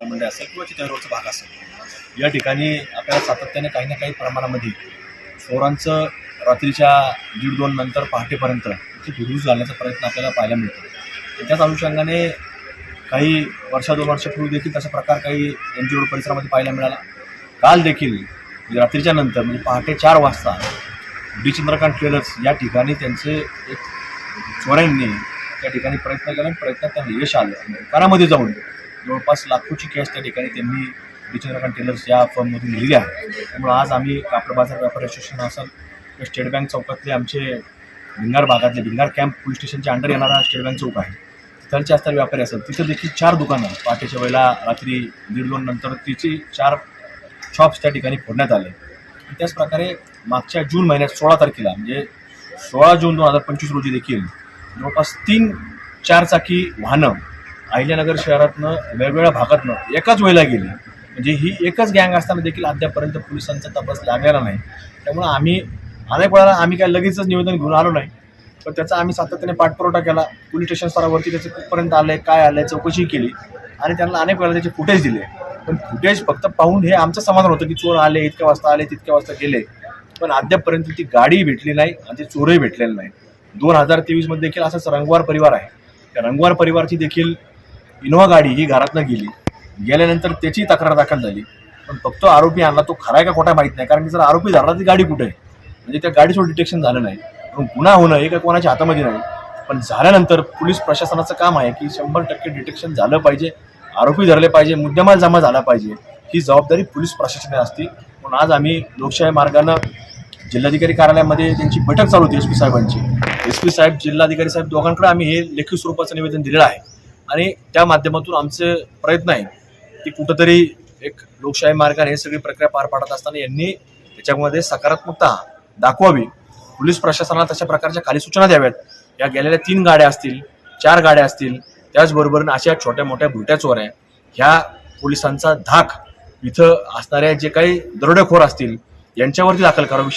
मंडळ असेल किंवा चितळेरोडचा भाग असेल या ठिकाणी आपल्याला सातत्याने काही ना काही प्रमाणामध्ये चोरांचं रात्रीच्या दीड दोन नंतर पहाटेपर्यंत इथे हुरूज घालण्याचा प्रयत्न आपल्याला पाहायला मिळतो. त्याच अनुषंगाने काही वर्षा दोन वर्षापूर्वी देखील तसा प्रकार काही एम जी रोड परिसरामध्ये पाहायला मिळाला. काल देखील म्हणजे रात्रीच्या नंतर म्हणजे पहाटे चार वाजता डी चंद्रकांत ट्रेलर्स या ठिकाणी त्यांचे एक चोरांनी त्या ठिकाणी प्रयत्न केला आणि प्रयत्नात त्यांना यश आलं. कानामध्ये जाऊन जवळपास लाखोची कॅश त्या ठिकाणी त्यांनी बिचंद्रकांत टेलर्स या फर्ममधून दिली आहे. त्यामुळे आज आम्ही कापड बाजार व्यापारी असोसिएशन असाल तर स्टेट बँक चौकातले आमचे भिंगार भागातले भिंगार कॅम्प पोलीस स्टेशनच्या अंडर येणारा स्टेट बँक चौक आहे. तिथलचे असतात व्यापारी असेल. तिथं देखील चार दुकानं पहाटेच्या वेळेला रात्री दीड दोन नंतर तिचे चार शॉप्स त्या ठिकाणी फोडण्यात आले. त्याचप्रकारे मागच्या जून महिन्यात सोळा तारखेला म्हणजे सोळा जून दोन हजार पंचवीस रोजी देखील जवळपास तीन चारचाकी वाहनं अहिल्यानगर शहरातनं वेगवेगळ्या भागातनं एकाच वेळेला गेली. म्हणजे ही एकच गँग असताना देखील अद्यापर्यंत पोलिसांचा तपास लागलेला नाही. त्यामुळं आम्ही अनेक वेळाला आम्ही काय लगेचच निवेदन घेऊन आलो नाही. पण त्याचा आम्ही सातत्याने पाठपुरवठा केला. पोलीस स्टेशन स्तरावरती त्याचं कुठपर्यंत आलं आहे काय आलं आहे चौकशी केली. आणि त्यांना अनेक वेळा त्याचे फुटेज दिले. पण फुटेज फक्त पाहून हे आमचं समाधान होतं की चोर आले इतक्या वाजता आले तितक्या वाजता गेले. पण अद्यापपर्यंत ती गाडी भेटली नाही आणि ते चोरही भेटलेलं नाही. दोन हजार तेवीसमध्ये देखील असाच रंगवार परिवार आहे. त्या रंगवार परिवारची देखील इनोव्हा गाडी ही घरातनं गेली. गेल्यानंतर त्याची तक्रार दाखल झाली. पण फक्त आरोपी आणला. तो खरा का खोटा माहीत नाही. कारण की जर आरोपी झाला ती गाडी कुठे? आहे म्हणजे त्या गाडीचं डिटेक्शन झालं नाही. पण गुन्हा होणं हे काही कोणाच्या हातामध्ये नाही. पण झाल्यानंतर पोलीस प्रशासनाचं काम आहे की शंभर टक्के डिटेक्शन झालं पाहिजे. आरोपी धरले पाहिजे. मुद्देमाल जमा झाला पाहिजे. ही जबाबदारी पोलीस प्रशासनाने असते. म्हणून आज आम्ही लोकशाही मार्गानं जिल्हाधिकारी कार्यालयामध्ये त्यांची बैठक चालू होती एस पी साहेबांची. एस पी साहेब जिल्हाधिकारी साहेब दोघांकडे आम्ही हे लेखी स्वरूपाचं निवेदन दिलेलं आहे. आणि त्या माध्यमातून आमचे प्रयत्न आहे की कुठंतरी एक लोकशाही मार्गाने हे सगळी प्रक्रिया पार पाडत असताना यांनी त्याच्यामध्ये सकारात्मकता दाखवावी. पोलीस प्रशासनाला तशा प्रकारच्या खाली सूचना द्याव्यात. या गेलेल्या तीन गाड्या असतील चार गाड्या असतील त्याचबरोबर अशा छोट्या मोठ्या भुरट्या चोऱ्या ह्या पोलिसांचा धाक इथं असणाऱ्या जे काही दरोडेखोर असतील यांच्यावरती दाखल करावी